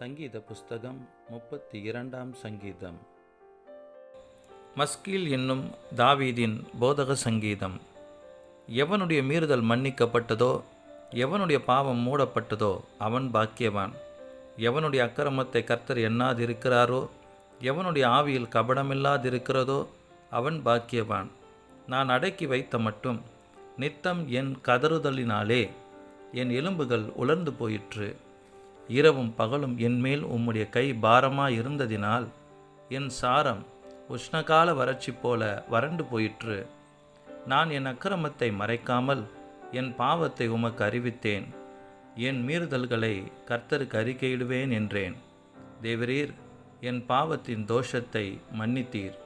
சங்கீத புஸ்தகம் முப்பத்தி இரண்டாம் சங்கீதம். மஸ்கீல் என்னும் தாவீதின் போதக சங்கீதம். எவனுடைய மீறுதல் மன்னிக்கப்பட்டதோ எவனுடைய பாவம் மூடப்பட்டதோ அவன் பாக்கியவான். எவனுடைய அக்கிரமத்தை கர்த்தர் எண்ணாதிருக்கிறாரோ எவனுடைய ஆவியில் கபடமில்லாதிருக்கிறதோ அவன் பாக்கியவான். நான் அடக்கி வைத்த மட்டும் நித்தம் என் கதறுதலினாலே என் எலும்புகள் உலர்ந்து போயிற்று. இரவும் பகலும் என்மேல் உம்முடைய கை பாரமாக இருந்ததினால் என் சாரம் உஷ்ணகால வறட்சி போல வறண்டு போயிற்று. நான் என் அக்கிரமத்தை மறைக்காமல் என் பாவத்தை உமக்கு அறிவித்தேன். என் மீறுதல்களை கர்த்தருக்கு அறிக்கையிடுவேன் என்றேன். தேவரீர் என் பாவத்தின் தோஷத்தை மன்னித்தீர்.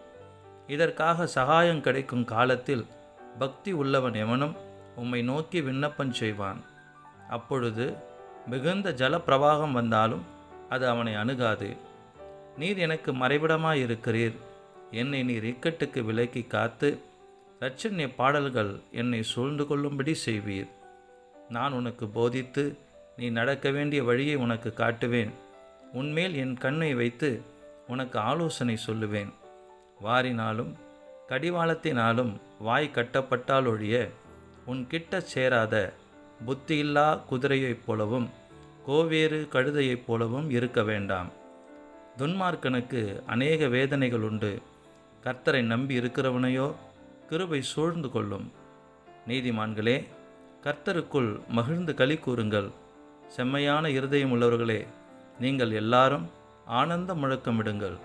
இதற்காக சகாயம் கிடைக்கும் காலத்தில் பக்தி உள்ளவன் எவனும் உம்மை நோக்கி விண்ணப்பம் செய்வான். அப்பொழுது மிகுந்த ஜலப்பிரவாகம் வந்தாலும் அது அவனை அணுகாது. நீர் எனக்கு மறைவிடமாயிருக்கிறீர். என்னை நீர் இக்கட்டுக்கு விலக்கி காத்து ரட்சண்ய பாடல்கள் என்னை சூழ்ந்து கொள்ளும்படி செய்வீர். நான் உனக்கு போதித்து நீ நடக்க வேண்டிய வழியை உனக்கு காட்டுவேன். உன்மேல் என் கண்ணை வைத்து உனக்கு ஆலோசனை சொல்லுவேன். வாரினாலும் கடிவாளத்தினாலும் வாய் கட்டப்பட்டால் ஒழிய உன் கிட்ட சேராத புத்தியில்லா குதிரையைப் போலவும் கோவேறு கழுதையைப் போலவும் இருக்க வேண்டாம். துன்மார்க்கனுக்கு அநேக வேதனைகள் உண்டு. கர்த்தரை நம்பி இருக்கிறவனையோ கிருபை சூழ்ந்து கொள்ளும். நீதிமான்களே கர்த்தருக்குள் மகிழ்ந்து களி கூறுங்கள். செம்மையான இருதயம் உள்ளவர்களே நீங்கள் எல்லாரும் ஆனந்த முழக்கமிடுங்கள்.